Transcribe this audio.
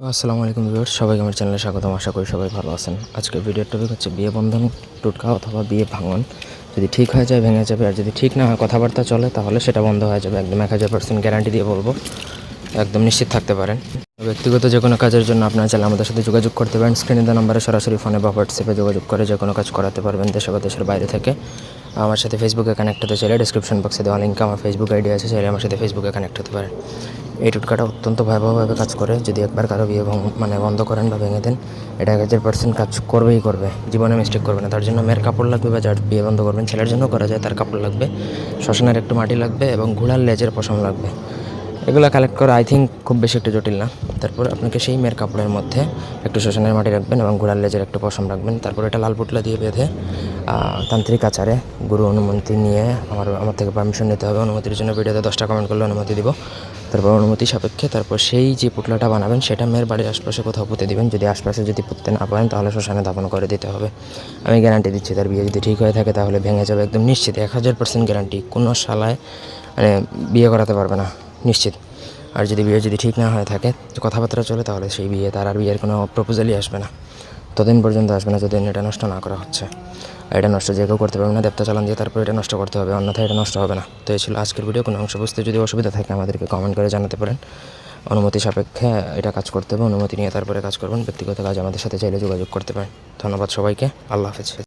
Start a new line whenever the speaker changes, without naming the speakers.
আসসালামু আলাইকুম ভিউয়ার্স, সবাইকে আমার চ্যানেলে স্বাগতম। আশা করি সবাই ভালো আছেন। আজকের ভিডিওর টপিক হচ্ছে বিয়ে বন্ধন, টোটকা অথবা বিয়ে ভাঙন। যদি ঠিক হয়ে যায়, ভেঙে যাবে, আর যদি ঠিক না হয়, কথাবার্তা চলে, তাহলে সেটা বন্ধ হয়ে যাবে। একদম এক হাজার পার্সেন্ট গ্যারান্টি দিয়ে বলব। একদম নিশ্চিত থাকতে পারেন। ব্যক্তিগত যে কোনো কাজের জন্য আপনারা চাইলে আমাদের সাথে যোগাযোগ করতে পারেন। স্ক্রিনে দেওয়া নাম্বারে সরাসরি ফোনে বা হোয়াটসঅ্যাপে যোগাযোগ করে যে কোনো কাজ করাতে পারবেন দেশে বা দেশের বাইরে থেকে। আমার সাথে ফেসবুকে কানেক্ট হতে চাইলে ডিসক্রিপশন বক্সে দেওয়া লিঙ্কে আমার ফেসবুক আইডি আছে, চাইলে আমার সাথে ফেসবুকে কানেক্ট হতে পারেন। এই টুটকাটা অত্যন্ত ভয়াবহভাবে কাজ করে, যদি একবার কারও বিয়ে মানে বন্ধ করেন বা ভেঙে দেন, এটা এক হাজার পার্সেন্ট কাজ করবেই করবে, জীবনে মিস্টেক করবে না। তার জন্য মেয়ের কাপড় লাগবে বা যার বিয়ে বন্ধ করবেন, ছেলের জন্য করা যায়, তার কাপড় লাগবে, শ্মশানের একটু মাটি লাগবে এবং ঘোড়ার লেজের পশম লাগবে। এগুলো কালেক্ট করা আই থিঙ্ক খুব বেশি একটু জটিল না। তারপর আপনাকে সেই মেয়ের কাপড়ের মধ্যে একটু শ্মশানের মাটি রাখবেন এবং ঘোড়ার লেজের একটু পশম রাখবেন। তারপর এটা লাল পুটলা দিয়ে বেঁধে তান্ত্রিক আচারে গুরু অনুমতি নিয়ে আমার আমার থেকে পারমিশন নিতে হবে। অনুমতির জন্য ভিডিওতে দশটা কমেন্ট করলে অনুমতি দিব। তারপর অনুমতি সাপেক্ষে তারপর সেই যে পুটলাটা বানাবেন, সেটা মেয়ের বাড়ির আশপাশে কোথাও পুঁতে দিবেন। যদি আশপাশে যদি পুঁততে না পারেন, তাহলে শ্মশানে দাপন করে দিতে হবে। আমি গ্যারান্টি দিচ্ছি, তার বিয়ে যদি ঠিক হয়ে থাকে, তাহলে ভেঙে যাবে একদম নিশ্চিত। এক হাজার পার্সেন্ট গ্যারান্টি কোনো শালায় মানে বিয়ে করাতে পারবে না। নিশ্চিত। আর যদি বিয়ে যদি ঠিক না হয়ে থাকে তো কথাবার্তা চলে, তাহলে সেই বিয়ে, তার আর বিয়ের কোনো প্রপোজালই আসবে না। ততদিন পর্যন্ত আসবে না, যতদিন এটা নষ্ট না করা হচ্ছে। এটা নষ্ট যে কেউ করতে পারবে না, দেবতা চালান দিয়ে তারপর এটা নষ্ট করতে হবে, অন্যথায় এটা নষ্ট হবে না। তো এই ছিল আজকের ভিডিও কোনো অংশ বুঝতে যদি অসুবিধা থাকে, আমাদেরকে কমেন্ট করে জানাতে পারেন। অনুমতি সাপেক্ষে এটা কাজ করতে হবে, অনুমতি নিয়ে তারপরে কাজ করবেন। ব্যক্তিগত কাজ আমাদের সাথে চাইলে যোগাযোগ করতে পারেন। ধন্যবাদ সবাইকে। আল্লাহ হাফেজ।